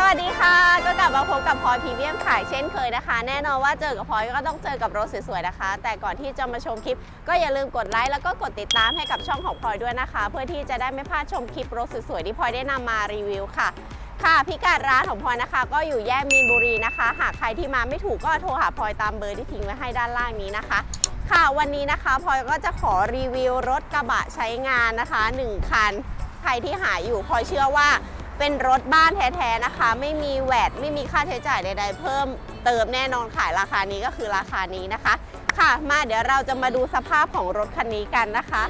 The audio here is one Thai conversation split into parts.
สวัสดีค่ะ ก็กลับมาพบกับพลอยพรีเมียมขายเช่นเคยนะคะ แน่นอนว่าเจอกับพลอยก็ต้องเจอกับรถสวยๆนะคะ แต่ก่อนที่จะมาชมคลิป ก็อย่าลืมกดไลค์แล้วก็กดติดตามให้กับช่องของพลอยด้วยนะคะ เพื่อที่จะได้ไม่พลาดชมคลิปรถสวยๆที่พลอยได้นำมารีวิวค่ะ ค่ะพิกัดร้านของพลอยนะคะ ก็อยู่แยกมีนบุรีนะคะ หากใครที่มาไม่ถูกก็โทรหาพลอยตามเบอร์ที่ทิ้งไว้ให้ด้านล่างนี้นะคะค่ะวันนี้นะคะพลอยก็จะขอรีวิวรถกระบะใช้งานนะคะ 1 คัน ใครที่หาอยู่พลอยเชื่อว่า เป็นรถบ้านแท้ๆนะคะ ไม่มีแวดไม่มีค่าใช้จ่ายใดๆ เพิ่มเติมแน่นอนขายราคานี้ก็คือราคานี้นะคะ ค่ะมาเดี๋ยวเราจะมาดูสภาพของรถคันนี้กันนะคะ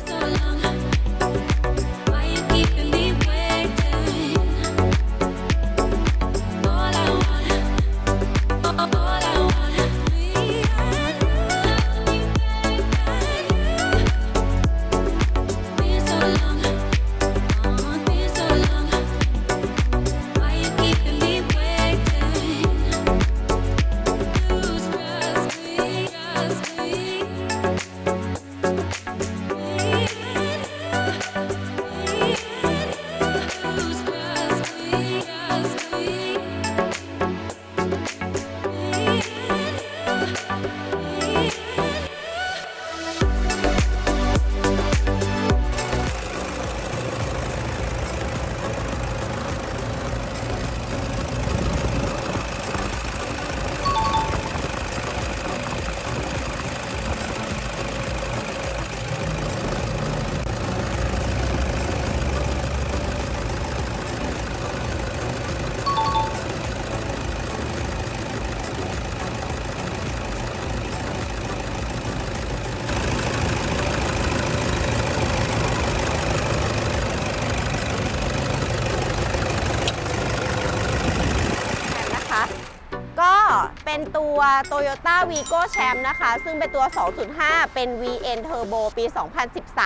Toyota Vigo Champ นะคะ ซึ่งเป็นตัว 2.5 เป็น VN Turbo ปี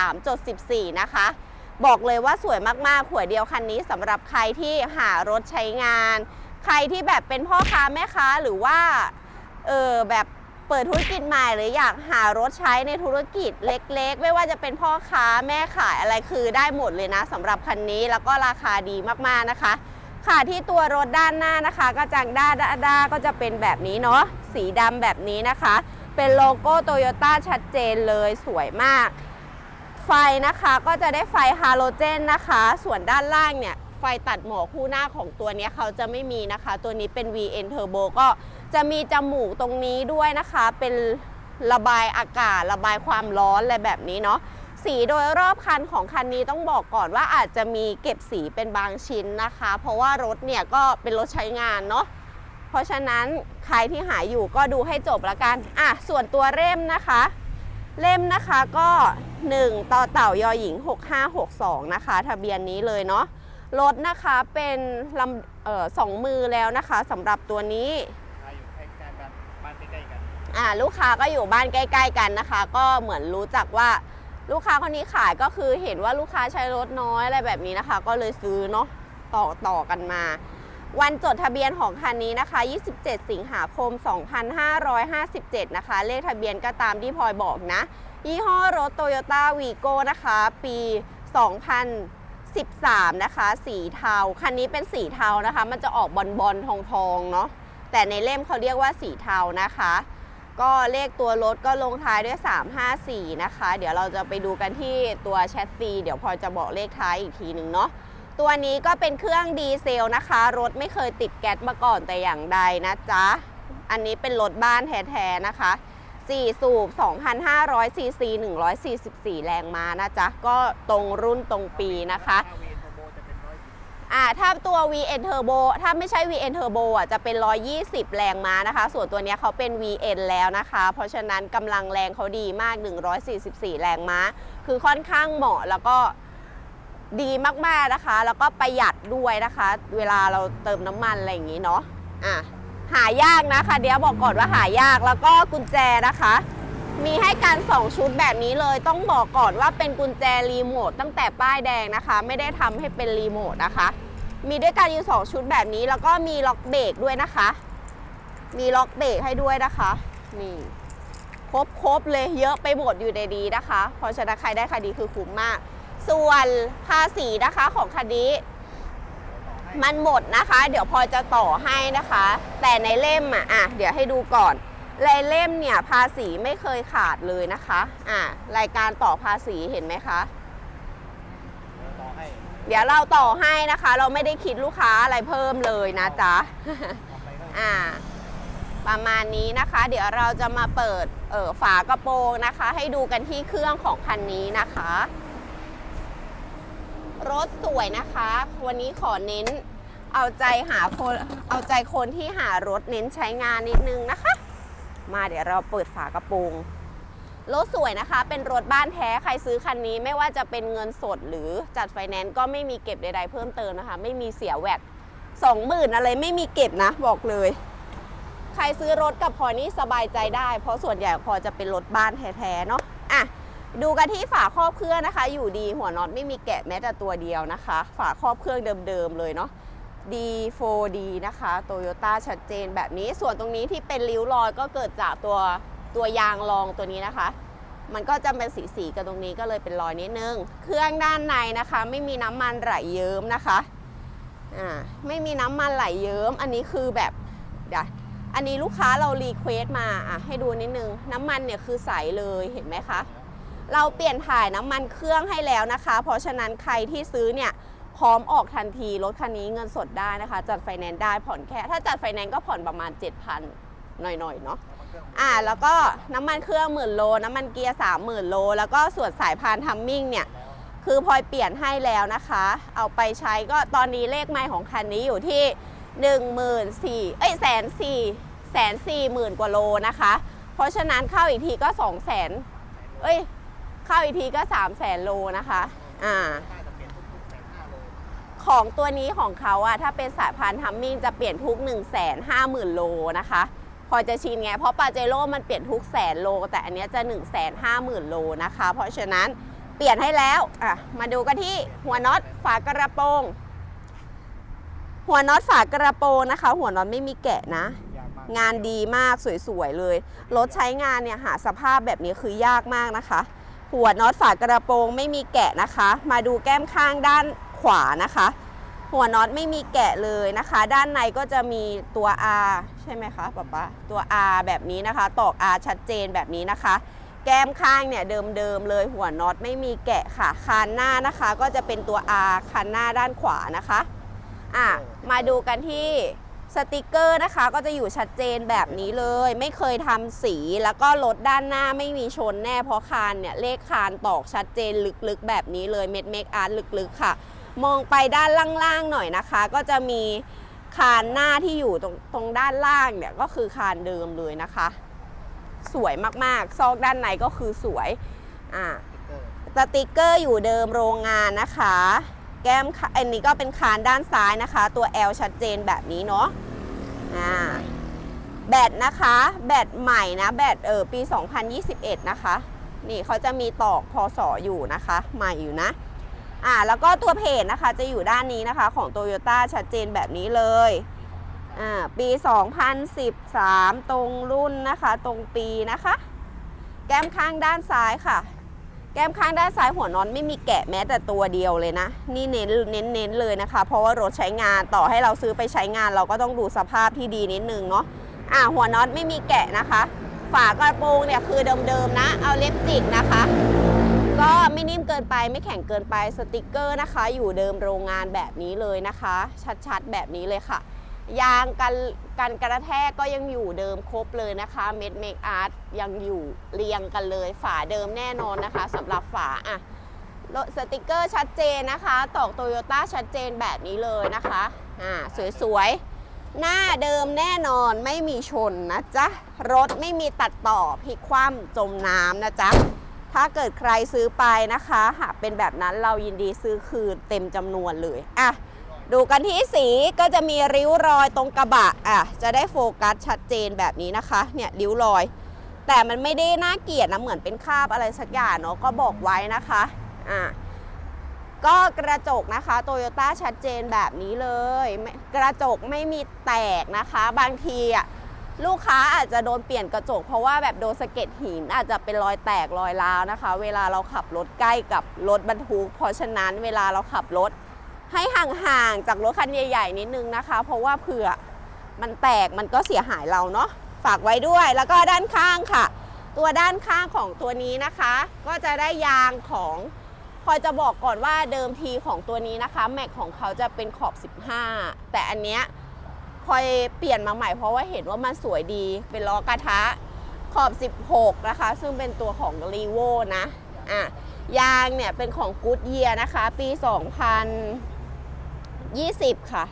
2013.14 นะคะ บอกเลยว่าสวยมากๆหัวเดียวคันนี้สำหรับใครที่หารถใช้งาน ใครที่แบบเป็นพ่อค้าแม่ค้าหรือว่า เออแบบเปิดธุรกิจใหม่หรืออยากหารถใช้ในธุรกิจเล็ก ๆ ไม่ว่าจะเป็นพ่อค้าแม่ขายอะไรคือได้หมดเลยนะสำหรับคันนี้แล้วก็ราคาดีมากๆนะคะ ค่ะที่ตัวรถด้านหน้านะคะกระจังด้าด้าด้าก็จะเป็นแบบนี้เนาะ สีดำแบบนี้นะคะ เป็นโลโก้โตโยต้าชัดเจนเลยสวยมาก ไฟนะคะก็จะได้ไฟฮาโลเจนนะคะ ส่วนด้านล่างเนี่ยไฟตัดหมอกคู่หน้าของตัวนี้เขาจะไม่มีนะคะ ตัวนี้เป็น VN Turbo ก็จะมีจมูกตรงนี้ด้วยนะคะ เป็นระบายอากาศระบายความร้อนอะไรแบบนี้เนาะสีโดยรอบคันของคันนี้ต้องบอกก่อนว่าอาจจะมีเก็บสีเป็นบางชิ้นนะคะ เพราะว่ารถเนี่ยก็เป็นรถใช้งานเนาะ เพราะฉะนั้นใครที่หาอยู่ก็ดูให้จบละกันอะส่วนตัวเล่มนะคะ เล่มนะคะก็ 1ต่อเต่ายอหญิง 6562 นะคะ ทะเบียนนี้เลยเนาะรถนะคะเป็นลำเอ่อสองมือแล้วนะคะสำหรับตัวนี้ขายอยู่ใกล้ๆกันบ้านใกล้ๆกันอ่าลูกค้าก็อยู่บ้านใกล้ ๆ กันนะคะ ก็เหมือนรู้จักว่าลูกค้าคนนี้ขายก็คือเห็นว่าลูกค้าใช้รถน้อยอะไรแบบนี้นะคะ ก็เลยซื้อเนาะต่อต่อกันมา วันจดทะเบียนของคันนี้นะคะ 27 สิงหาคม 2557 นะคะ เลขทะเบียนก็ตามที่พลอยบอกนะ ยี่ห้อรถ Toyota Vigo นะคะ ปี 2013 นะคะ สีเทา คันนี้เป็นสีเทานะคะ มันจะออกบอลบอลทองทองเนาะ แต่ในเล่มเขาเรียกว่าสีเทานะคะ ก็เลขตัวรถก็ลงท้ายด้วย 354 นะคะ เดี๋ยวเราจะไปดูกันที่ตัวแชสซี เดี๋ยวพลอยจะบอกเลขท้ายอีกทีหนึ่งเนาะ ตัวนี้ก็เป็นเครื่องดีเซลนะคะ รถไม่เคยติดแก๊สมาก่อนแต่อย่างใดนะจ๊ะ อันนี้เป็นรถบ้านแท้ๆนะคะ 4 สูบ 2,500ซีซี144 แรงม้านะจ๊ะ ก็ตรงรุ่นตรงปีนะคะอ่าถ้าตัว VN Turbo ถ้าไม่ใช่ VN Turbo อะจะเป็น 120 แรงม้านะคะ ส่วนตัวนี้เขาเป็น VN แล้วนะคะ เพราะฉะนั้นกำลังแรงเขาดีมาก 144 แรงม้า คือค่อนข้างเหมาะแล้วก็ ดีมากๆนะคะ แล้วก็ประหยัดด้วยนะคะ เวลาเราเติมน้ำมันอะไรอย่างนี้เนาะอะหายากนะคะเดี๋ยวบอกก่อนว่าหายากแล้วก็กุญแจนะคะ มีให้กัน2ชุดแบบนี้เลย ต้องบอกก่อนว่าเป็นกุญแจรีโมทตั้งแต่ป้ายแดงนะคะ ไม่ได้ทำให้เป็นรีโมทนะคะ มีด้วยกันอยู่2ชุดแบบนี้แล้วก็มีล็อกเบรกด้วยนะคะ มีล็อกเบรกให้ด้วยนะคะนี่ครบครบเลยเยอะไปหมดอยู่ในดีนะคะ เพราะฉะนั้นใครได้คันนี้คือคุ้มมาก ส่วนภาษีนะคะของคันนี้ มันหมดนะคะ เดี๋ยวพอจะต่อให้นะคะ แต่ในเล่มอะอะเดี๋ยวให้ดูก่อนในเล่มเนี่ยภาษีไม่เคยขาดเลยนะคะอะรายการต่อภาษีเห็นไหมคะ เดี๋ยวเราต่อให้นะคะ เราไม่ได้คิดลูกค้าอะไรเพิ่มเลยนะจ๊ะอ่า ประมาณนี้นะคะ เดี๋ยวเราจะมาเปิดเออฝากระโปรงนะคะ ให้ดูกันที่เครื่องของคันนี้นะคะ รถสวยนะคะ วันนี้ขอเน้นเอาใจหาคนเอาใจคนที่หารถเน้นใช้งานนิดนึงนะคะ มาเดี๋ยวเราเปิดฝากระโปรงรถสวยนะคะ เป็นรถบ้านแท้ใครซื้อคันนี้ไม่ว่าจะเป็นเงินสดหรือจัดไฟแนนซ์ก็ไม่มีเก็บใด ๆ เพิ่มเติมนะคะ ไม่มีเสียแวดสองหมื่นอะไรไม่มีเก็บนะบอกเลย ใครซื้อรถกับพอนี่สบายใจได้ เพราะส่วนใหญ่พอจะเป็นรถบ้านแท้ๆเนาะอะ ดูกันที่ฝาครอบเครื่องนะคะ อยู่ดีหัวน็อตไม่มีแกะแม้แต่ตัวเดียวนะคะ ฝาครอบเครื่องเดิมๆเลยเนาะ D4D นะคะโตโยต้าชัดเจนแบบนี้ส่วนตรงนี้ที่เป็นริ้วรอยก็เกิดจากตัวตัวยางรองตัวนี้นะคะ มันก็จะเป็นสีสีๆกันตรงนี้ก็เลยเป็นรอยนิดนึง เครื่องด้านในนะคะ ไม่มีน้ำมันไหลเยิ้มนะคะอ่าไม่มีน้ำมันไหลเยิ้ม อันนี้คือแบบเดี๋ยวอันนี้ลูกค้าเรารีเควสมาอะให้ดูนิดนึง น้ำมันเนี่ยคือใสเลยเห็นไหมคะ เราเปลี่ยนถ่ายน้ำมันเครื่องให้แล้วนะคะ เพราะฉะนั้นใครที่ซื้อเนี่ยพร้อมออกทันทีรถคันนี้เงินสดได้นะคะ จัดไฟแนนซ์ได้ผ่อนแค่ ถ้าจัดไฟแนนซ์ก็ผ่อนประมาณ 7,000 หน่อยๆเนาะอ่าแล้วก็น้ำมันเครื่องหมื่นโล น้ำมันเกียร์สามหมื่นโล แล้วก็ส่วนสายพานทัมมิ่งเนี่ยคือพลอยเปลี่ยนให้แล้วนะคะ เอาไปใช้ก็ตอนนี้เลขไมล์ของคันนี้อยู่ที่1 4 0 0 0เอ้ยแสนสี่แสนสี่หมื่นกว่าโลนะคะ เพราะฉะนั้นเข้าอีกทีก็2 0 0แสนเอ้ย เข้าอีกทีก็3 0 0แสนโลนะคะ อ่า ของตัวนี้ของเขาอะถ้าเป็นสายพานธุ์ทัมมิ่งจะเปลี่ยนทุก 1 5 0 0 0 0 โลนะคะ พอจะชินไง เพราะปาเจโร่มันเปลี่ยนทุกแสนโล แต่อันนี้จะ 1 5 0 0 0 0 โลนะคะ เพราะฉะนั้นเปลี่ยนให้แล้ว อะ มาดูกันที่หัวน็อตฝากระโปรงหัวน็อตฝากระโปรงนะคะ หัวน็อตไม่มีแกะนะ งานดีมากสวยๆเลย รถใช้งานเนี่ยหาสภาพแบบนี้คือยากมากนะคะ หัวน็อตฝากระโปรงไม่มีแกะนะคะ มาดูแก้มข้างด้านขวานะคะ หัวน็อตไม่มีแกะเลยนะคะ ด้านในก็จะมีตัว R ใช่ไหมคะป๊าป๊าตัว R แบบนี้นะคะ ตอก R ชัดเจนแบบนี้นะคะ แก้มข้างเนี่ยเดิมๆเลยหัวน็อตไม่มีแกะค่ะ คานหน้านะคะ ก็จะเป็นตัว R คานหน้าด้านขวานะคะอะมาดูกันที่ สติกเกอร์นะคะก็จะอยู่ชัดเจนแบบนี้เลย ไม่เคยทำสีแล้วก็รถด้านหน้าไม่มีชนแน่เพราะคานเนี่ยเลขคานตอกชัดเจนลึกๆ แบบนี้เลยเม็ดเมคอาร์ตลึกๆค่ะ มองไปด้านล่างๆหน่อยนะคะ ก็จะมีคานหน้าที่อยู่ตรงตรงด้านล่างเนี่ยก็คือคานเดิมเลยนะคะ สวยมากๆ ซอกด้านในก็คือสวยอ่าสติ๊กเกอร์สติกเกอร์อยู่เดิมโรงงานนะคะ แก้มอันนี้ก็เป็นคานด้านซ้ายนะคะ ตัว L ชัดเจนแบบนี้เนาะอ่าแบตนะคะแบตใหม่นะแบตเออปี 2021 นะคะ นี่เขาจะมีตอกพศอยู่นะคะ ใหม่อยู่นะอ่าแล้วก็ตัวเพจนะคะจะอยู่ด้านนี้นะคะของ Toyota ชัดเจนแบบนี้เลยอ่าปี 2013 ตรงรุ่นนะคะ ตรงปีนะคะ แก้มข้างด้านซ้ายค่ะ แก้มข้างด้านซ้ายหัวนอนไม่มีแกะแม้แต่ตัวเดียวเลยนะ นี่เน้นเน้นเน้นเลยนะคะ เพราะว่ารถใช้งานต่อให้เราซื้อไปใช้งาน เราก็ต้องดูสภาพที่ดีนิดนึงเนาะอ่าหัวน็อตไม่มีแกะนะคะ ฝากระโปรงเนี่ยคือเดิมๆนะ เอาเล็บจิกนะคะ ก็ไม่นิ่มเกินไปไม่แข็งเกินไปสติกเกอร์นะคะ อยู่เดิมโรงงานแบบนี้เลยนะคะ ชัดๆแบบนี้เลยค่ะ ยางกันกันกระแทกก็ยังอยู่เดิมครบเลยนะคะ เม็ดเมคอาร์ตยังอยู่เรียงกันเลย ฝาเดิมแน่นอนนะคะสำหรับฝาอะสติกเกอร์ชัดเจนนะคะ ตอกโตโยต้าชัดเจนแบบนี้เลยนะคะอ่าสวยๆ หน้าเดิมแน่นอนไม่มีชนนะจ๊ะ รถไม่มีตัดต่อพลิกคว่ำจมน้ำนะจ๊ะ ถ้าเกิดใครซื้อไปนะคะหากเป็นแบบนั้นเรายินดีซื้อคืนเต็มจำนวนเลยอะ ดูกันที่สีก็จะมีริ้วรอยตรงกระบะอะจะได้โฟกัสชัดเจนแบบนี้นะคะ เนี่ยริ้วรอย แต่มันไม่ได้น่าเกลียดนะเหมือนเป็นคราบอะไรสักอย่างเนาะก็บอกไว้นะคะอะก็กระจกนะคะโตโยต้าชัดเจนแบบนี้เลย กระจกไม่มีแตกนะคะ บางทีอะลูกค้าอาจจะโดนเปลี่ยนกระจก เพราะว่าแบบโดนสะเก็ดหินอาจจะเป็นรอยแตกรอยร้าวนะคะ เวลาเราขับรถใกล้กับรถบรรทุกเพราะฉะนั้นเวลาเราขับรถ ให้ห่างๆจากรถคันใหญ่ๆนิดนึงนะคะ เพราะว่าเผื่อมันแตกมันก็เสียหายเราเนาะฝากไว้ด้วยแล้วก็ด้านข้างค่ะ ตัวด้านข้างของตัวนี้นะคะ ก็จะได้ยางของพอยจะบอกก่อนว่าเดิมทีของตัวนี้นะคะแม็กของเขาจะเป็นขอบ 15 แต่อันเนี้ยพอยเปลี่ยนมาใหม่เพราะว่าเห็นว่ามันสวยดีเป็นล้อกระทะขอบ 16 นะคะ ซึ่งเป็นตัวของ r e v o นะอะยางเนี่ยเป็นของ Good Year นะคะ ปี 20 ค่ะ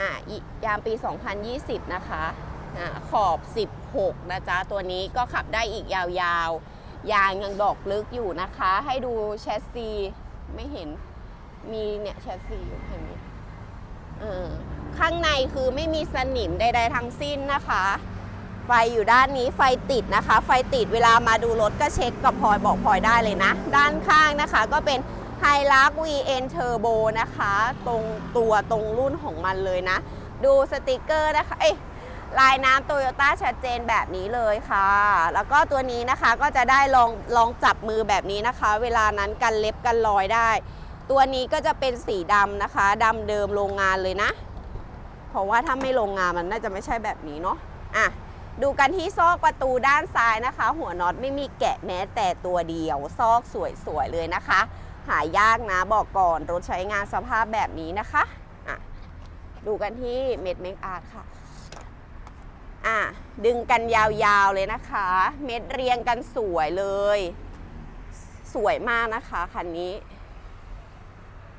อะอียางปี 2020 นะคะอะขอบ 16 นะจ๊ะ ตัวนี้ก็ขับได้อีกยาวๆ ยางยังดอกลึกอยู่นะคะ ให้ดูแชสซีไม่เห็น มีเนี่ยแชสซีอยู่เห็นไหมเออข้างในคือไม่มีสนิมใด ๆ ทั้งสิ้นนะคะ ไฟอยู่ด้านนี้ไฟติดนะคะ ไฟติดเวลามาดูรถก็เช็คกับพลอยบอกพลอยได้เลยนะ ด้านข้างนะคะก็เป็น h i l u x VN Turbo นะคะ ตรงตัวตรงรุ่นของมันเลยนะ ดูสติกเกอร์นะคะ เอ้ยลายน้ำโตโยต้าชัดเจนแบบนี้เลยค่ะ แล้วก็ตัวนี้นะคะก็จะได้ลองลองจับมือแบบนี้นะคะ เวลานั้นกันเล็บกันรอยได้ ตัวนี้ก็จะเป็นสีดำนะคะดำเดิมโรงงานเลยนะ เพราะว่าถ้าไม่โรงงานมันน่าจะไม่ใช่แบบนี้เนาะ อะ ดูกันที่ซอกประตูด้านซ้ายนะคะ หัวน็อตไม่มีแกะแม้แต่ตัวเดียว ซอกสวยๆเลยนะคะ หายากนะบอกก่อนรถใช้งานสภาพแบบนี้นะคะอะดูกันที่เม็ดเมคอาร์ตค่ะอะดึงกันยาวๆเลยนะคะ เม็ดเรียงกันสวยเลย สวยมากนะคะคันนี้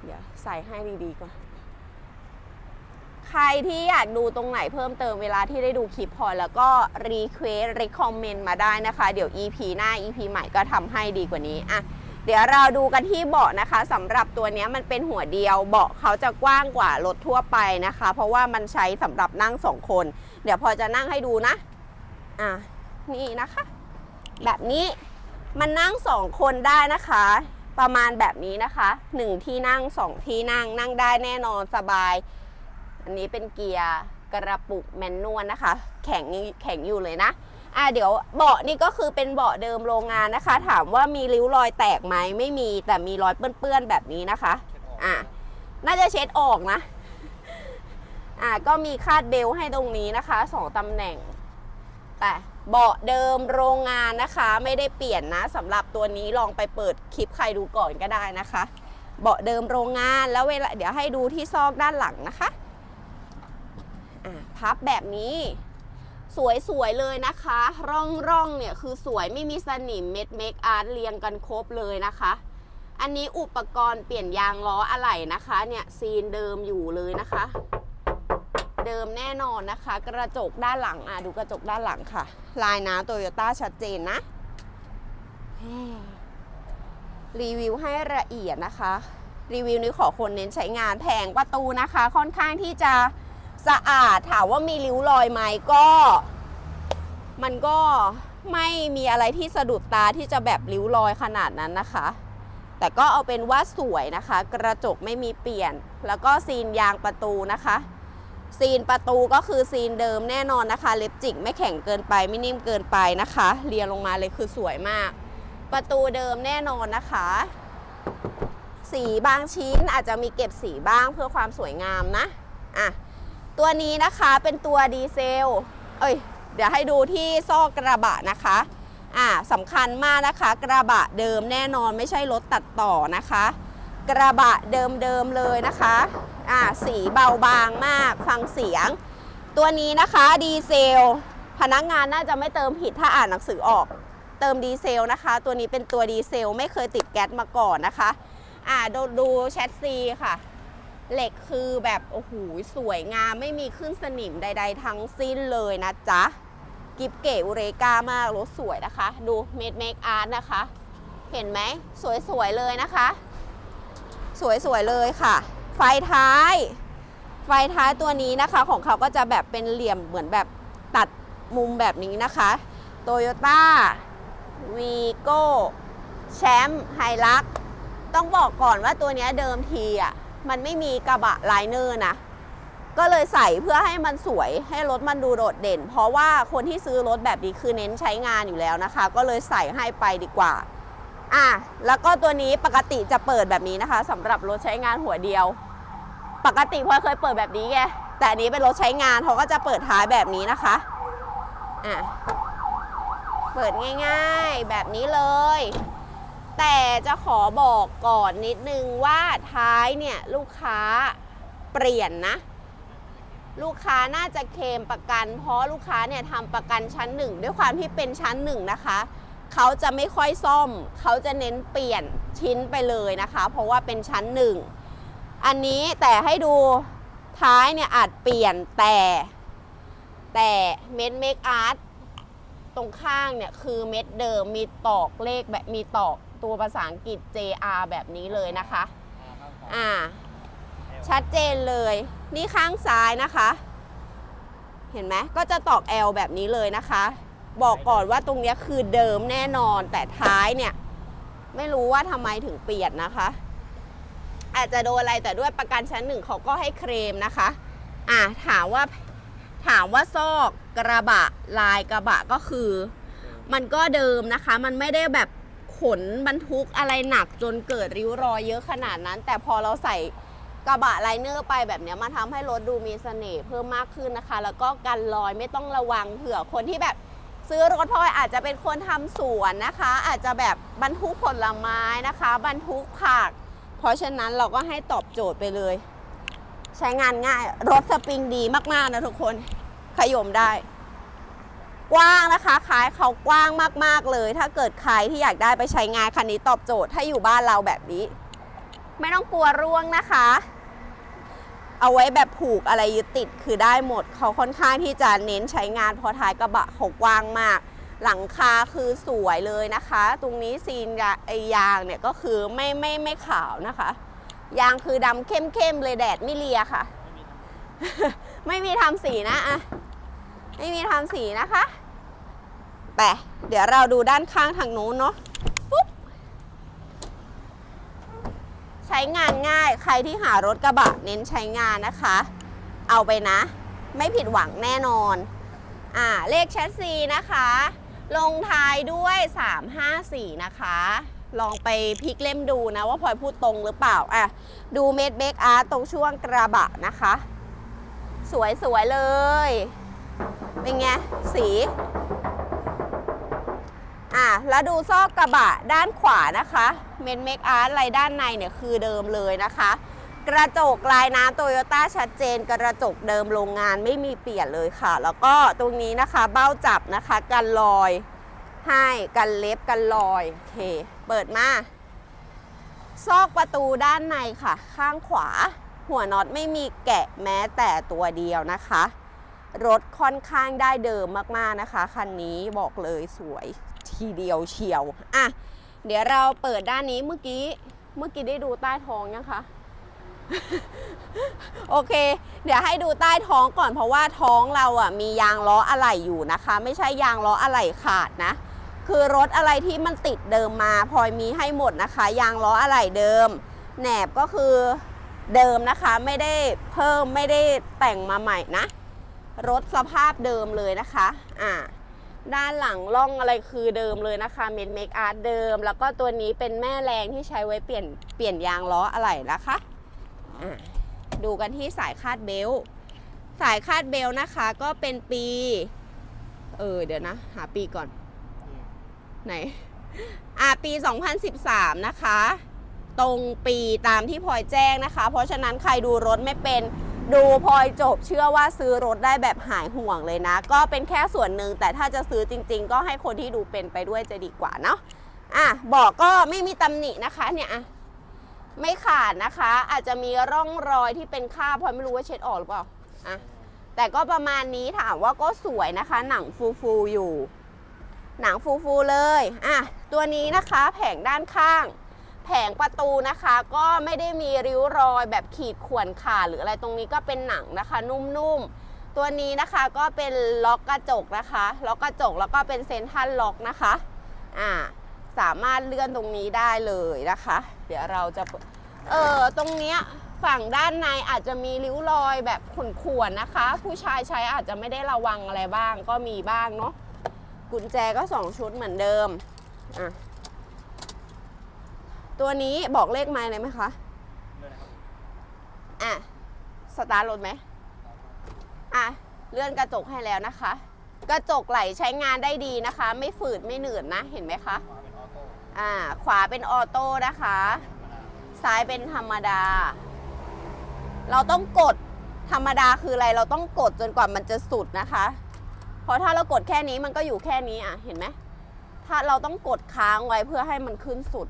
เดี๋ยวใส่ให้ดีๆก่อนใครที่อยากดูตรงไหนเพิ่มเติมเวลาที่ได้ดูคลิปพอแล้วก็รีเควสต์รีคอมเมนต์มาได้นะคะ เดี๋ยว EP หน้า EP ใหม่ก็ทำให้ดีกว่านี้อะ เดี๋ยวเราดูกันที่เบาะนะคะสำหรับตัวนี้มันเป็นหัวเดียวเบาะเขาจะกว้างกว่ารถทั่วไปนะคะ เพราะว่ามันใช้สำหรับนั่งสองคน เดี๋ยวพอจะนั่งให้ดูนะอะนี่นะคะ แบบนี้มันนั่งสองคนได้นะคะ ประมาณแบบนี้นะคะหนึ่งที่นั่งสองที่นั่งนั่งได้แน่นอนสบาย อันนี้เป็นเกียร์กระปุกแมนนวลนะคะ แข็งแข็งอยู่เลยนะ อะเดี๋ยวเบาะนี่ก็คือเป็นเบาะเดิมโรงงานนะคะ ถามว่ามีริ้วรอยแตกไหมไม่มีแต่มีรอยเปื้อนๆแบบนี้นะคะเช็ดออกอะน่าจะเช็ดออกนะ อะก็มีคาดเบลต์ให้ตรงนี้นะคะสองตำแหน่ง แต่เบาะเดิมโรงงานนะคะ ไม่ได้เปลี่ยนนะสำหรับตัวนี้ลองไปเปิดคลิปใครดูก่อนก็ได้นะคะ เบาะเดิมโรงงานแล้วเวลาเดี๋ยวให้ดูที่ซอกด้านหลังนะคะ อะพับแบบนี้ สวยๆเลยนะคะร่องร่องๆเนี่ยคือสวยไม่มีสนิมเม็ดเมคอาร์ตเรียงกันครบเลยนะคะ อันนี้อุปกรณ์เปลี่ยนยางล้ออะไหล่นะคะเนี่ยซีนเดิมอยู่เลยนะคะ เดิมแน่นอนนะคะ กระจกด้านหลังอะดูกระจกด้านหลังค่ะ ลายน้ำโตโยต้าชัดเจนนะรีวิวให้ละเอียดนะคะ รีวิวนี้ขอคนเน้นใช้งานแผงประตูนะคะ ค่อนข้างที่จะ สะอาดถามว่ามีริ้วรอยไหมก็ มันก็ไม่มีอะไรที่สะดุดตาที่จะแบบริ้วรอยขนาดนั้นนะคะ แต่ก็เอาเป็นว่าสวยนะคะ กระจกไม่มีเปลี่ยน แล้วก็ซีนยางประตูนะคะ ซีนประตูก็คือซีนเดิมแน่นอนนะคะ เล็บจิกไม่แข็งเกินไปไม่นิ่มเกินไปนะคะ เรียงลงมาเลยคือสวยมาก ประตูเดิมแน่นอนนะคะ สีบางชิ้นอาจจะมีเก็บสีบ้างเพื่อความสวยงามนะอะ ตัวนี้นะคะเป็นตัวดีเซล เอ้ย เดี๋ยวให้ดูที่ซอกกระบะนะคะ อะสำคัญมากนะคะ กระบะเดิมแน่นอนไม่ใช่รถตัดต่อนะคะ กระบะเดิมๆเลยนะคะ อ่าสีเบาบางมากฟังเสียง ตัวนี้นะคะดีเซล พนักงานน่าจะไม่เติมผิดถ้าอ่านหนังสือออก เติมดีเซลนะคะ ตัวนี้เป็นตัวดีเซลไม่เคยติดแก๊สมาก่อนนะคะ อ่าดูดูแชสซีค่ะ เหล็กคือแบบโอ้โหสวยงามไม่มีขึ้นสนิมใด ๆ ทั้งสิ้นเลยนะจ๊ะ กิฟเก๋อุเรกามากรถสวยนะคะ ดูเมดเมคอาร์ตนะคะ เห็นไหมสวยๆเลยนะคะ สวยๆเลยค่ะ ไฟท้าย ไฟท้ายตัวนี้นะคะ ของเขาก็จะแบบเป็นเหลี่ยมเหมือนแบบตัดมุมแบบนี้นะคะโตโยต้าวีโก้แชมป์ไฮลัก ต้องบอกก่อนว่าตัวนี้เดิมทีอะ มันไม่มีกระบะไลเนอร์นะ ก็เลยใส่เพื่อให้มันสวยให้รถมันดูโดดเด่น เพราะว่าคนที่ซื้อรถแบบนี้คือเน้นใช้งานอยู่แล้วนะคะ ก็เลยใส่ให้ไปดีกว่าอะแล้วก็ตัวนี้ปกติจะเปิดแบบนี้นะคะสำหรับรถใช้งานหัวเดียว ปกติพลอยเคยเปิดแบบนี้ไงแต่อันนี้เป็นรถใช้งานเขาก็จะเปิดท้ายแบบนี้นะคะอะเปิดง่าย ๆ แบบนี้เลย แต่จะขอบอกก่อนนิดนึงว่าท้ายเนี่ยลูกค้าเปลี่ยนนะ ลูกค้าน่าจะเคลมประกัน เพราะลูกค้าเนี่ยทำประกันชั้นหนึ่งด้วยความที่เป็นชั้นหนึ่งนะคะเขาจะไม่ค่อยซ่อม เขาจะเน้นเปลี่ยนชิ้นไปเลยนะคะ เพราะว่าเป็นชั้นหนึ่ง อันนี้แต่ให้ดูท้ายเนี่ยอาจเปลี่ยนแต่ แต่เม็ดเมคอาร์ตตรงข้างเนี่ยคือเม็ดเดิมมีตอกเลขแบบมีตอก ตัวภาษาอังกฤษ JR แบบนี้เลยนะคะอ่าข้างขวาอ่าชัดเจนเลย นี่ข้างซ้ายนะคะ เห็นไหมก็จะตอก L แบบนี้เลยนะคะ บอกก่อนว่าตรงเนี้ยคือเดิมแน่นอนแต่ท้ายเนี่ย ไม่รู้ว่าทำไมถึงเปลี่ยนนะคะ อาจจะโดนอะไรแต่ด้วยประกันชั้นหนึ่งเขาก็ให้เคลมนะคะอ่าถามว่าถามว่าซอกกระบะลายกระบะก็คือ มันก็เดิมนะคะ มันไม่ได้แบบ ขนบรรทุกอะไรหนักจนเกิดริ้วรอยเยอะขนาดนั้น แต่พอเราใส่กระบะไลเนอร์ไปแบบเนี้ยมันทำให้รถดูมีเสน่ห์เพิ่มมากขึ้นนะคะ แล้วก็กันรอยไม่ต้องระวังเผื่อคนที่แบบซื้อรถพลอยอาจจะเป็นคนทำสวนนะคะ อาจจะแบบบรรทุกผลไม้นะคะ บรรทุกผัก เพราะฉะนั้นเราก็ให้ตอบโจทย์ไปเลย ใช้งานง่ายรถสปริงดีมากๆนะทุกคนขยมได้ กว้างนะคะขายเขากว้างมากๆเลย ถ้าเกิดใครที่อยากได้ไปใช้งานคันนี้ตอบโจทย์ถ้าอยู่บ้านเราแบบนี้ ไม่ต้องกลัวร่วงนะคะ เอาไว้แบบผูกอะไรยึดติดคือได้หมด เขาค่อนข้างที่จะเน้นใช้งานพราะท้ายกระบะเขากว้างมาก หลังคาคือสวยเลยนะคะ ตรงนี้ซีนยาไอยางเนี่ยก็คือไม่ไม่ไม่ขาวนะคะ ยางคือดำเข้มๆเลยแดดไม่เลียค่ะ ไม่มีทำสีนะอะ ไม่มีทำสีนะคะแต่เดี๋ยวเราดูด้านข้างทางนู้นเนาะปุ๊บใช้งานง่ายใครที่หารถกระบะเน้นใช้งานนะคะ เอาไปนะ ไม่ผิดหวังแน่นอน อ่าเลขแชสซีนะคะ ลงท้ายด้วย 354 นะคะ ลองไปพลิกเล่มดูนะว่าพลอยพูดตรงหรือเปล่า อะ ดูเม็ดเบกอาร์ตตรงช่วงกระบะนะคะ สวยๆเลย เป็นไง สี อะ แล้วดูซอกกระบะด้านขวานะคะ เมนเมคอาร์ตอะไรด้านในเนี่ยคือเดิมเลยนะคะ กระจกลายน้ำโตโยต้าชัดเจน กระจกเดิมโรงงานไม่มีเปลี่ยนเลยค่ะ แล้วก็ตรงนี้นะคะเบ้าจับนะคะ กันรอย ให้กันเล็บกันรอยโอเค เปิดมา ซอกประตูด้านในค่ะ ข้างขวา หัวน็อตไม่มีแกะแม้แต่ตัวเดียวนะคะ รถค่อนข้างได้เดิมมากๆนะคะ คันนี้บอกเลยสวยทีเดียวเชียว อะ เดี๋ยวเราเปิดด้านนี้เมื่อกี้ เมื่อกี้ได้ดูใต้ท้องยังคะโอเค เดี๋ยวให้ดูใต้ท้องก่อนเพราะว่าท้องเราอะมียางล้ออะไหล่อยู่นะคะ ไม่ใช่ยางล้ออะไหล่ขาดนะ คือรถอะไรที่มันติดเดิมมาพลอยมีให้หมดนะคะ ยางล้ออะไหล่เดิม แหนบก็คือเดิมนะคะ ไม่ได้เพิ่มไม่ได้แต่งมาใหม่นะ รถสภาพเดิมเลยนะคะอ่าด้านหลังล่องอะไรคือเดิมเลยนะคะเมดเมคอาร์ตเดิม แล้วก็ตัวนี้เป็นแม่แรงที่ใช้ไว้เปลี่ยนเปลี่ยนยางล้ออะไหล่นะคะอะดูกันที่สายคาดเบลต์สายคาดเบลต์นะคะ ก็เป็นปี เออเดี๋ยวนะ หาปีก่อน ไหน อ่าปี 2013 นะคะ ตรงปีตามที่พลอยแจ้งนะคะ เพราะฉะนั้นใครดูรถไม่เป็น ดูพลอยจบเชื่อว่าซื้อรถได้แบบหายห่วงเลยนะ ก็เป็นแค่ส่วนหนึ่งแต่ถ้าจะซื้อจริง ๆ ก็ให้คนที่ดูเป็นไปด้วยจะดีกว่าเนาะอะบอกก็ไม่มีตำหนินะคะเนี่ยอะไม่ขาดนะคะ อาจจะมีร่องรอยที่เป็นคราบพลอยไม่รู้ว่าเช็ดออกหรือเปล่าอะแต่ก็ประมาณนี้ถามว่าก็สวยนะคะ หนังฟูๆอยู่ หนังฟูๆเลยอะตัวนี้นะคะแผงด้านข้าง แผงประตูนะคะ ก็ไม่ได้มีริ้วรอยแบบขีดข่วนขาหรืออะไรตรงนี้ก็เป็นหนังนะคะ นุ่มๆ ตัวนี้นะคะก็เป็นล็อกกระจกนะคะ ล็อกกระจกแล้วก็เป็นเซนทรัลล็อกนะคะอ่าสามารถเลื่อนตรงนี้ได้เลยนะคะ เดี๋ยวเราจะเออตรงเนี้ยฝั่งด้านในอาจจะมีริ้วรอยแบบขุ่นข่วนนะคะ ผู้ชายใช้อาจจะไม่ได้ระวังอะไรบ้างก็มีบ้างเนาะกุญแจก็ 2 ชุดเหมือนเดิมอะ ตัวนี้บอกเลขไม้เลยไหมคะอะสตาร์ทรถไหมอะเลื่อนกระจกให้แล้วนะคะ กระจกไหลใช้งานได้ดีนะคะ ไม่ฝืดไม่หนืดนะเห็นไหมคะขวาเป็นออโต้อ่าขวาเป็นออโต้นะคะ ซ้ายเป็นธรรมดา เราต้องกดธรรมดาคืออะไรเราต้องกดจนกว่ามันจะสุดนะคะ เพราะถ้าเรากดแค่นี้มันก็อยู่แค่นี้อะเห็นไหมถ้าเราต้องกดค้างไว้เพื่อให้มันขึ้นสุด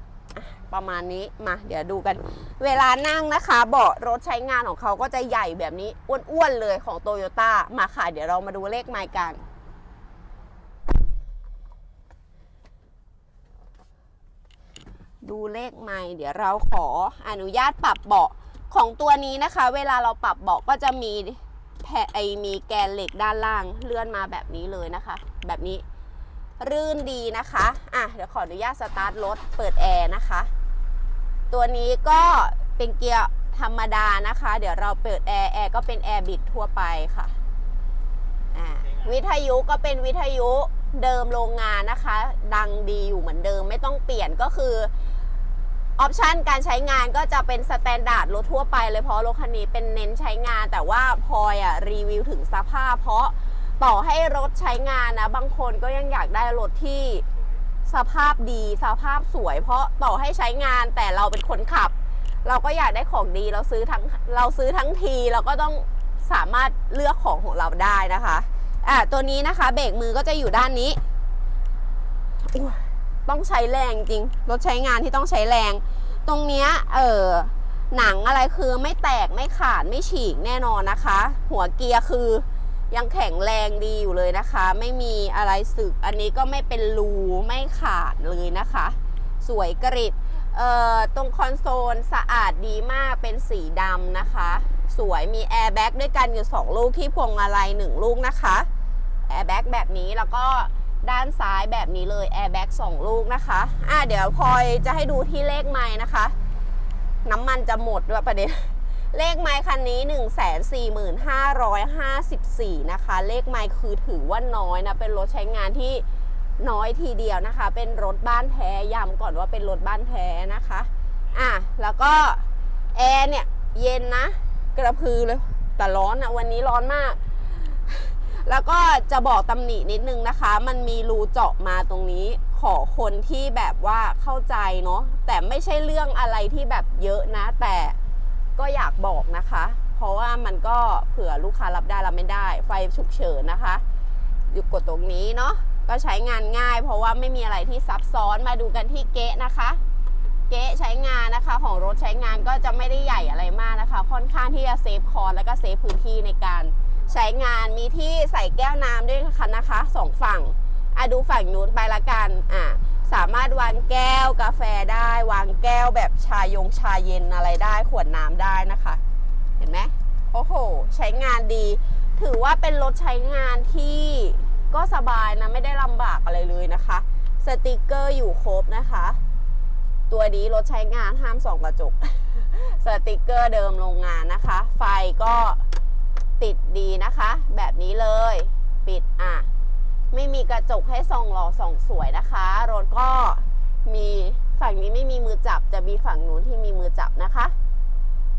ประมาณนี้มา เดี๋ยวดูกัน เวลานั่งนะคะ เบาะรถใช้งานของเขาก็จะใหญ่แบบนี้อ้วนๆเลยของโตโยต้ามาค่ะ เดี๋ยวเรามาดูเลขไมล์กันดูเลขไมล์เดี๋ยวเราขออนุญาตปรับเบาะของตัวนี้นะคะ เวลาเราปรับเบาะก็จะมีแผ่ไอมีแกนเหล็กด้านล่างเลื่อนมาแบบนี้เลยนะคะ แบบนี้ รื่นดีนะคะ อะ เดี๋ยวขออนุญาตสตาร์ทรถเปิดแอร์นะคะ ตัวนี้ก็เป็นเกียร์ธรรมดานะคะ เดี๋ยวเราเปิดแอร์แอร์ก็เป็นแอร์บิดทั่วไปค่ะอ่าวิทยุก็เป็นวิทยุเดิมโรงงานนะคะ ดังดีอยู่เหมือนเดิมไม่ต้องเปลี่ยนก็คือออปชันการใช้งานก็จะเป็นสแตนดาร์ดรถทั่วไปเลยเพราะรถคันนี้เป็นเน้นใช้งาน แต่ว่าพลอยอะรีวิวถึงสภาพเพราะต่อให้รถใช้งานนะ บางคนก็ยังอยากได้รถที่ สภาพดีสภาพสวย เพราะต่อให้ใช้งานแต่เราเป็นคนขับ เราก็อยากได้ของดีเราซื้อทั้งเราซื้อทั้งทีเราก็ต้องสามารถเลือกของของเราได้นะคะอะตัวนี้นะคะ เบรกมือก็จะอยู่ด้านนี้ ต้องใช้แรงจริง รถใช้งานที่ต้องใช้แรง ตรงเนี้ยเออหนังอะไรคือไม่แตกไม่ขาดไม่ฉีกแน่นอนนะคะ หัวเกียร์คือ ยังแข็งแรงดีอยู่เลยนะคะ ไม่มีอะไรสึก อันนี้ก็ไม่เป็นรูไม่ขาดเลยนะคะ สวยกริบตรงคอนโซลสะอาดดีมากเป็นสีดำนะคะ สวยมีแอร์แบ็กด้วยกันอยู่ 2 ลูกที่พวงมาลัย1ลูกนะคะแอร์แบ็กแบบนี้แล้วก็ด้านซ้ายแบบนี้เลยแอร์แบ็ก2ลูกนะคะอะเดี๋ยวพลอยจะให้ดูที่เลขไม้นะคะ น้ำมันจะหมดด้วยประเด็น เลขไม้คันนี้ 1 4 5 5 4 นะคะ เลขไม้คือถือว่าน้อยนะ เป็นรถใช้งานที่น้อยทีเดียวนะคะ เป็นรถบ้านแท้ย้ำก่อนว่าเป็นรถบ้านแท้นะคะ อะ แล้วก็แอร์เนี่ย เย็นนะ กระพือเลย แต่ร้อนอะวันนี้ร้อนมาก แล้วก็จะบอกตำหนินิดนึงนะคะ มันมีรูเจาะมาตรงนี้ขอคนที่แบบว่าเข้าใจเนาะแต่ไม่ใช่เรื่องอะไรที่แบบเยอะนะแต่ ก็อยากบอกนะคะ เพราะว่ามันก็เผื่อลูกค้ารับได้รับไม่ได้ ไฟฉุกเฉินนะคะอยู่กดตรงนี้เนาะก็ใช้งานง่าย เพราะว่าไม่มีอะไรที่ซับซ้อนมาดูกันที่เก๊ะนะคะ เก๊ะใช้งานนะคะ ของรถใช้งานก็จะไม่ได้ใหญ่อะไรมากนะคะ ค่อนข้างที่จะเซฟคอร์แล้วก็เซฟพื้นที่ในการใช้งานมีที่ใส่แก้วน้ำด้วยนะคะนะคะสองฝั่งอะดูฝั่งนู้นไปละกันอะ สามารถวางแก้วกาแฟได้ วางแก้วแบบชายงชาเย็นอะไรได้ ขวดน้ำได้นะคะ เห็นไหมโอ้โห ใช้งานดี ถือว่าเป็นรถใช้งานที่ก็สบายนะ ไม่ได้ลำบากอะไรเลยนะคะ สติกเกอร์อยู่ครบนะคะ ตัวนี้รถใช้งานห้ามส่องกระจก สติกเกอร์เดิมโรงงานนะคะ ไฟก็ติดดีนะคะ แบบนี้เลย ปิดอะ ไม่มีกระจกให้ส่องหล่อส่องสวยนะคะ รถก็มีฝั่งนี้ไม่มีมือจับจะมีฝั่งนู้นที่มีมือจับนะคะ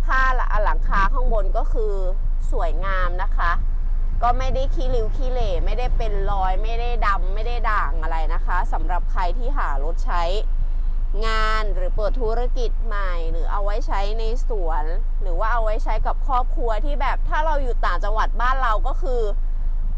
ผ้าละหลังคาข้างบนก็คือสวยงามนะคะ ก็ไม่ได้ขี้ริ้วขี้เหร่ไม่ได้เป็นรอย ไม่ได้ดำไม่ได้ด่างอะไรนะคะสำหรับใครที่หารถใช้งานหรือเปิดธุรกิจใหม่ หรือเอาไว้ใช้ในสวน หรือว่าเอาไว้ใช้กับครอบครัวที่แบบถ้าเราอยู่ต่างจังหวัดบ้านเราก็คือ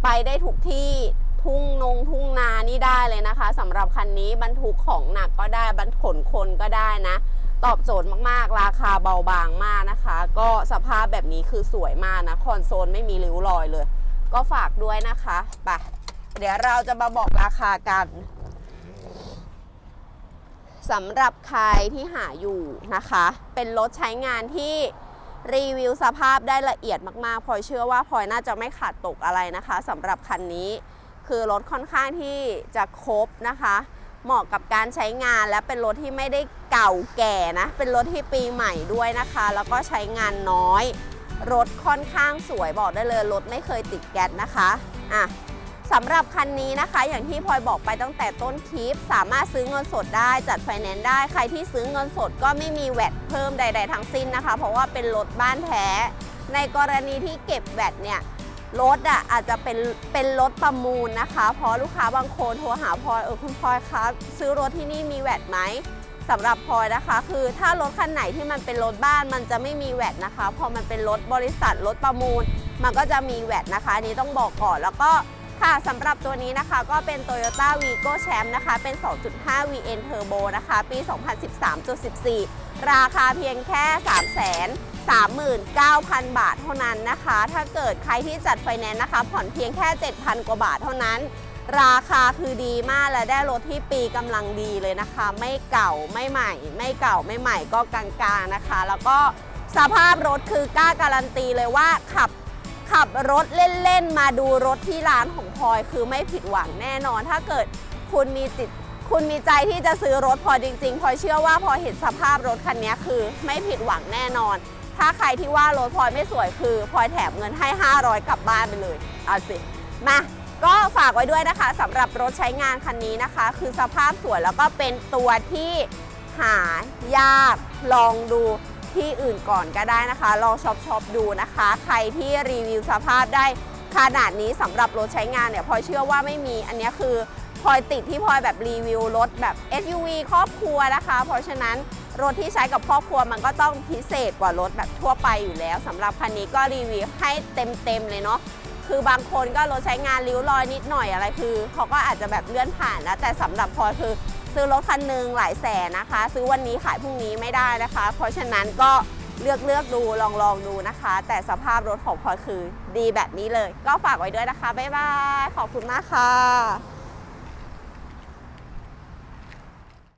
ไปได้ทุกที่ ทุ่งนงทุ่งนานี่ได้เลยนะคะสำหรับคันนี้บรรทุกของหนักก็ได้บรรขนคนก็ได้นะ ตอบโจทย์มากๆ ราคาเบาบางมากนะคะ ก็สภาพแบบนี้คือสวยมากนะ คอนโซลไม่มีริ้วรอยเลย ก็ฝากด้วยนะคะไปเดี๋ยวเราจะมาบอกราคากันสำหรับใครที่หาอยู่นะคะ เป็นรถใช้งานที่รีวิวสภาพได้ละเอียดมากๆพลอยเชื่อว่าพลอยน่าจะไม่ขาดตกอะไรนะคะสำหรับคันนี้ คือรถค่อนข้างที่จะครบนะคะ เหมาะกับการใช้งานและเป็นรถที่ไม่ได้เก่าแก่นะ เป็นรถที่ปีใหม่ด้วยนะคะ แล้วก็ใช้งานน้อย รถค่อนข้างสวยบอกได้เลยรถไม่เคยติดแก๊สนะคะอะสำหรับคันนี้นะคะอย่างที่พลอยบอกไปตั้งแต่ต้นคลิป สามารถซื้อเงินสดได้จัดไฟแนนซ์ได้ ใครที่ซื้อเงินสดก็ไม่มีแวดเพิ่มใด ๆ ทั้งสิ้นนะคะ เพราะว่าเป็นรถบ้านแท้ ในกรณีที่เก็บแวดเนี่ย รถอะอาจจะเป็นเป็นรถประมูลนะคะ เพราะลูกค้าบางคนโทรหาพลอยเออคุณพลอยคะซื้อรถที่นี่มีแวดไหมสำหรับพลอยนะคะ คือถ้ารถคันไหนที่มันเป็นรถบ้านมันจะไม่มีแวดนะคะ พอมันเป็นรถบริษัทรถประมูล มันก็จะมีแวดนะคะอันนี้ต้องบอกก่อนแล้วก็ค่ะสำหรับตัวนี้นะคะก็เป็น Toyota Vigo Champ นะคะ เป็น 2.5 VN Turbo นะคะ ปี 2013.14 ราคาเพียงแค่ 39,000 บาทเท่านั้นนะคะ ถ้าเกิดใครที่จัดไฟแนนซ์นะคะ ผ่อนเพียงแค่ 7,000 กว่าบาทเท่านั้น ราคาคือดีมากและได้รถที่ปีกำลังดีเลยนะคะ ไม่เก่าไม่ใหม่ ไม่เก่าไม่ใหม่ก็กลางๆนะคะ แล้วก็สภาพรถคือกล้าการันตีเลยว่าขับขับรถเล่นๆ มาดูรถที่ร้านของพลอยคือไม่ผิดหวังแน่นอน ถ้าเกิดคุณมีจิตคุณมีใจที่จะซื้อรถพอจริงๆ พอยเชื่อว่าพอเห็นสภาพรถคันนี้คือไม่ผิดหวังแน่นอน ถ้าใครที่ว่ารถพลอยไม่สวยคือพลอยแถมเงินให้ 500 กลับบ้านไปเลยเอาสิมาก็ฝากไว้ด้วยนะคะสำหรับรถใช้งานคันนี้นะคะ คือสภาพสวยแล้วก็เป็นตัวที่หายากลองดูที่อื่นก่อนก็ได้นะคะ ลองช็อปช็อปดูนะคะ ใครที่รีวิวสภาพได้ขนาดนี้สำหรับรถใช้งานเนี่ยพลอยเชื่อว่าไม่มีอันนี้คือพลอยติดที่พลอยแบบรีวิวรถแบบ SUV ครอบครัวนะคะ เพราะฉะนั้น รถที่ใช้กับครอบครัวมันก็ต้องพิเศษกว่ารถแบบทั่วไปอยู่แล้วสำหรับคันนี้ก็รีวิวให้เต็มๆเลยเนาะคือบางคนก็รถใช้งานริ้วรอยนิดหน่อยอะไรคือเขาก็อาจจะแบบเลื่อนผ่านนะแต่สำหรับพอยคือซื้อรถคันหนึ่งหลายแสนนะคะ ซื้อวันนี้ขายพรุ่งนี้ไม่ได้นะคะ เพราะฉะนั้นก็เลือกเลือกดูลองลองดูนะคะ แต่สภาพรถของพลอยคือดีแบบนี้เลย ก็ฝากไว้ด้วยนะคะ บ๊ายบาย ขอบคุณมากค่ะ